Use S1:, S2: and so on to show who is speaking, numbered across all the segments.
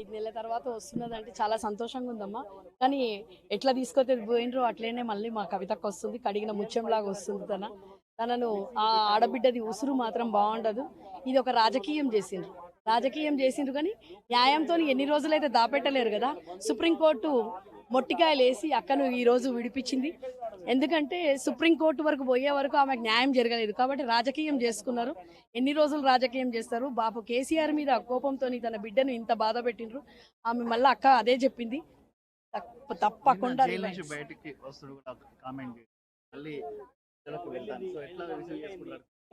S1: ఐదు నెలల తర్వాత వస్తున్నదంటే చాలా సంతోషంగా ఉందమ్మా కానీ ఎట్లా తీసుకొస్తే పోయినరో అట్లనే మళ్ళీ మా కవితకు వస్తుంది కడిగిన ముత్యంలాగా వస్తుంది తన. తనను ఆ ఆడబిడ్డది ఉసురు మాత్రం బాగుండదు ఇది ఒక రాజకీయం చేసిండ్రు. రాజకీయం చేసిండ్రు కానీ న్యాయంతో ఎన్ని రోజులైతే దాపెట్టలేరు కదా. సుప్రీంకోర్టు మొట్టికాయలు వేసి అక్కను ఈరోజు విడిపించింది. ఎందుకంటే సుప్రీంకోర్టు వరకు పోయే వరకు ఆమెకు న్యాయం జరగలేదు కాబట్టి రాజకీయం చేసుకున్నారు. ఎన్ని రోజులు రాజకీయం చేస్తారు? బాపు కేసీఆర్ మీద కోపంతో తన బిడ్డను ఇంత బాధ పెట్టిండ్రు. ఆమె మళ్ళీ అక్క అదే చెప్పింది. తప్ప- తప్పకుండా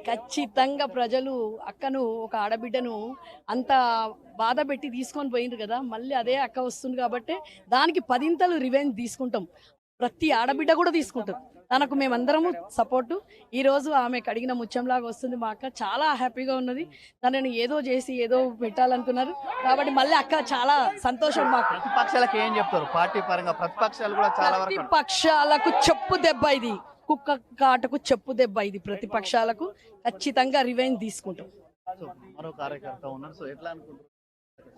S1: ఖచ్చితంగా ప్రజలు అక్కను ఒక ఆడబిడ్డను అంత బాధ పెట్టి తీసుకొని పోయిండ్రు కదా. మళ్ళీ అదే అక్క వస్తుంది కాబట్టి దానికి పదింతలు రివెంజ్ తీసుకుంటాం. ప్రతి ఆడబిడ్డ కూడా తీసుకుంటాం తనకు మేమందరము సపోర్టు. ఈ రోజు ఆమె కడిగిన ముత్యంలాగా వస్తుంది మా అక్క. చాలా హ్యాపీగా ఉన్నది. తనని ఏదో చేసి ఏదో పెట్టాలనుకున్నారు. కాబట్టి మళ్ళీ అక్క చాలా సంతోషం మాకు.
S2: ప్రతిపక్షాలకు ఏం చెప్తారు? పార్టీ పరంగా ప్రతిపక్షాలు కూడా చాలా
S1: ప్రతిపక్షాలకు చెప్పు దెబ్బ ఇది. కుక్క కాటకు చెప్పు దెబ్బ ఇది ప్రతిపక్షాలకు. ఖచ్చితంగా రివెంజ్ తీసుకుంటాం.
S2: మరో కార్యకర్త ఉన్నారు. సో ఎట్లా అనుకుంటారు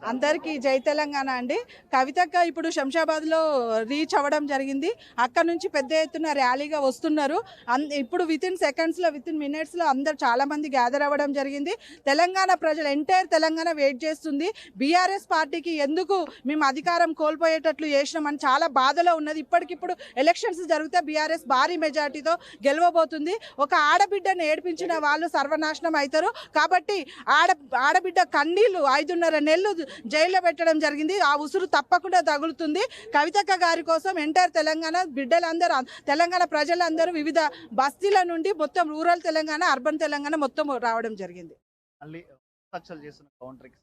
S3: అందరికీ జై తెలంగాణ అండి. కవితక్క ఇప్పుడు శంషాబాద్లో రీచ్ అవ్వడం జరిగింది. అక్కడ నుంచి పెద్ద ఎత్తున ర్యాలీగా వస్తున్నారు. అన్- ఇప్పుడు విత్ ఇన్ సెకండ్స్లో విత్ ఇన్ మినిట్స్లో అందరు చాలా మంది గ్యాదర్ అవ్వడం జరిగింది. తెలంగాణ ప్రజలు ఎంటైర్ తెలంగాణ వెయిట్ చేస్తుంది. బీఆర్ఎస్ పార్టీకి ఎందుకు మేము అధికారం కోల్పోయేటట్లు చేసినామని చాలా బాధలో ఉన్నది. ఇప్పటికిప్పుడు ఎలక్షన్స్ జరిగితే బీఆర్ఎస్ భారీ మెజార్టీతో గెలవబోతుంది. ఒక ఆడబిడ్డను ఏడిపించిన వాళ్ళు సర్వనాశనం అవుతారు. కాబట్టి ఆడ ఆడబిడ్డ కన్నీళ్ళు ఐదున్నర నెలలు జైల్లో పెట్టడం జరిగింది. ఆ ఉసురు తప్పకుండా తగులుతుంది. కవితక్క గారి కోసం ఎంటైర్ తెలంగాణ బిడ్డలందరూ తెలంగాణ ప్రజలందరూ వివిధ బస్తీల నుండి మొత్తం రూరల్ తెలంగాణ అర్బన్ తెలంగాణ మొత్తం రావడం జరిగింది.
S2: మళ్ళీ ప్రతిపక్షాలు చేస్తున్న కౌంటర్కి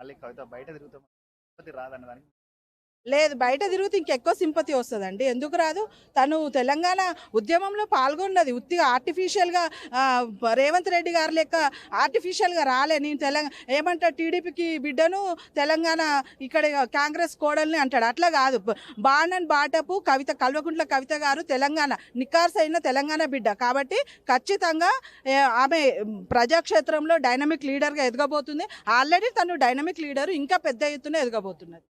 S2: మళ్ళీ కవిత బయట తిరుగుతాం రాదన్న దానికి
S3: లేదు బయట తిరిగితే ఇంకెక్కువ సింపతి వస్తుందండి. ఎందుకు రాదు? తను తెలంగాణ ఉద్యమంలో పాల్గొన్నది. ఉత్తిగా ఆర్టిఫిషియల్గా రేవంత్ రెడ్డి గారి లెక్క ఆర్టిఫిషియల్గా రాలే. నేను తెలంగాణ ఏమంటా టీడీపీకి బిడ్డను తెలంగాణ ఇక్కడ కాంగ్రెస్ కోడల్ని అంటాడు. అట్లా కాదు. బాణన్ బాటపు కవిత కల్వకుంట్ల కవిత గారు తెలంగాణ నికార్స్ అయిన తెలంగాణ బిడ్డ. కాబట్టి ఖచ్చితంగా ఆమె ప్రజాక్షేత్రంలో డైనమిక్ లీడర్గా ఎదగబోతుంది. ఆల్రెడీ తను డైనమిక్ లీడర్ ఇంకా పెద్ద ఎత్తున ఎదగబోతున్నది.